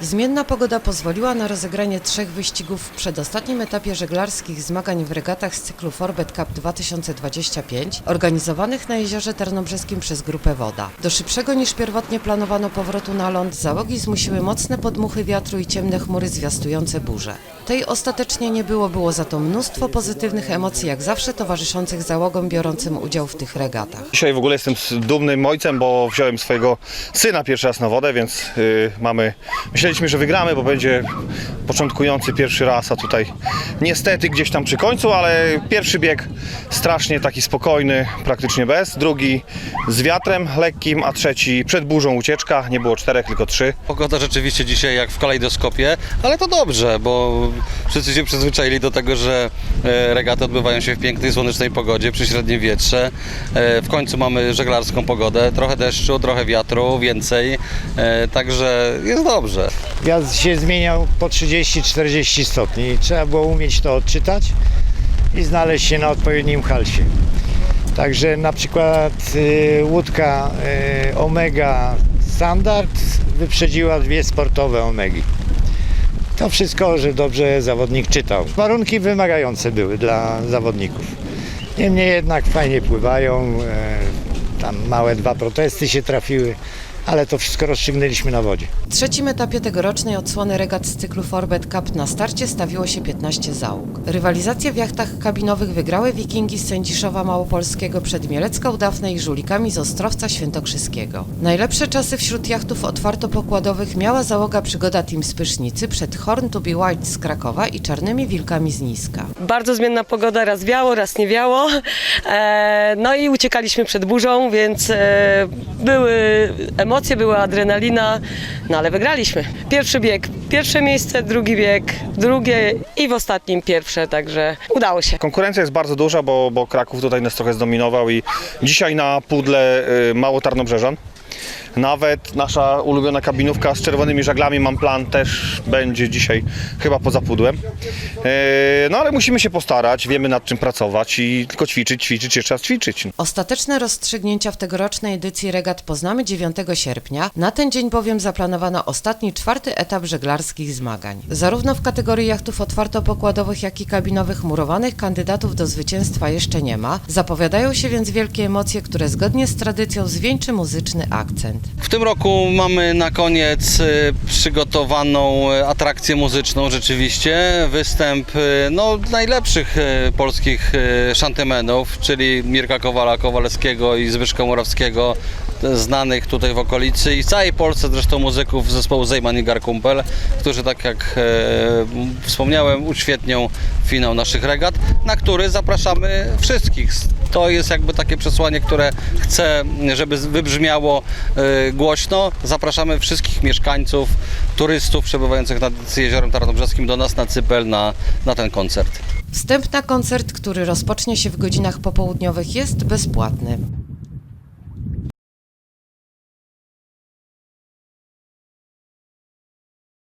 Zmienna pogoda pozwoliła na rozegranie trzech wyścigów w przedostatnim etapie żeglarskich zmagań w regatach z cyklu Forbet Cup 2025, organizowanych na Jeziorze Tarnobrzeskim przez Grupę Woda. Do szybszego niż pierwotnie planowano powrotu na ląd załogi zmusiły mocne podmuchy wiatru i ciemne chmury zwiastujące burze. Tej ostatecznie nie było, było za to mnóstwo pozytywnych emocji, jak zawsze towarzyszących załogom biorącym udział w tych regatach. Dzisiaj w ogóle jestem dumnym ojcem, bo wziąłem swojego syna pierwszy raz na wodę, więc y, mamy. Myśleliśmy, że wygramy, bo będzie początkujący pierwszy raz, a tutaj niestety gdzieś tam przy końcu, ale pierwszy bieg strasznie taki spokojny, praktycznie bez. Drugi z wiatrem lekkim, a trzeci przed burzą ucieczka. Nie było czterech, tylko trzy. Pogoda rzeczywiście dzisiaj jak w kalejdoskopie, ale to dobrze, bo wszyscy się przyzwyczaili do tego, że e, regaty odbywają się w pięknej, słonecznej pogodzie, przy średnim wietrze. E, W końcu mamy żeglarską pogodę, trochę deszczu, trochę wiatru, więcej, e, także jest dobrze. Wiatr się zmieniał po 30-40 stopni i trzeba było umieć to odczytać i znaleźć się na odpowiednim halsie. Także na przykład y, łódka y, Omega Standard wyprzedziła dwie sportowe Omegi. To wszystko, że dobrze zawodnik czytał. Warunki wymagające były dla zawodników. Niemniej jednak fajnie pływają, e, tam małe dwa protesty się trafiły, ale to wszystko rozstrzygnęliśmy na wodzie. W trzecim etapie tegorocznej odsłony regat z cyklu Forbet Cup na starcie stawiło się 15 załóg. Rywalizację w jachtach kabinowych wygrały wikingi z Sędziszowa Małopolskiego przed Mielecką Dafne i żulikami z Ostrowca Świętokrzyskiego. Najlepsze czasy wśród jachtów otwartopokładowych miała załoga przygoda Team Spysznicy przed Horn to be White z Krakowa i Czarnymi Wilkami z Niska. Bardzo zmienna pogoda, raz wiało, raz nie wiało. E, no i uciekaliśmy przed burzą, więc e, były emocje, była adrenalina, no ale wygraliśmy. Pierwszy bieg, pierwsze miejsce, drugi bieg, drugie i w ostatnim pierwsze, także udało się. Konkurencja jest bardzo duża, bo, bo Kraków tutaj nas trochę zdominował i dzisiaj na pudle y, mało Tarnobrzeżan. Nawet nasza ulubiona kabinówka z czerwonymi żaglami, mam plan, też będzie dzisiaj chyba poza pudłem. E, No ale musimy się postarać, wiemy nad czym pracować i tylko ćwiczyć, ćwiczyć, jeszcze raz ćwiczyć. Ostateczne rozstrzygnięcia w tegorocznej edycji regat poznamy 9 sierpnia. Na ten dzień bowiem zaplanowano ostatni, czwarty etap żeglarskich zmagań. Zarówno w kategorii jachtów otwartopokładowych, jak i kabinowych murowanych kandydatów do zwycięstwa jeszcze nie ma. Zapowiadają się więc wielkie emocje, które zgodnie z tradycją zwieńczy muzyczny akcent. W tym roku mamy na koniec e, przygotowaną e, atrakcję muzyczną rzeczywiście, występ e, no, najlepszych polskich szantymenów, czyli Mirka Kowala Kowalskiego i Zbyszka Murawskiego, znanych tutaj w okolicy i w całej Polsce zresztą muzyków zespołu Zejman i Garkumpel, którzy tak jak wspomniałem uświetnią finał naszych regat, na który zapraszamy wszystkich. To jest jakby takie przesłanie, które chcę, żeby wybrzmiało e, głośno. Zapraszamy wszystkich mieszkańców, turystów przebywających nad Jeziorem Tarnobrzeskim do nas na Cypel na, na ten koncert. Wstęp na koncert, który rozpocznie się w godzinach popołudniowych jest bezpłatny.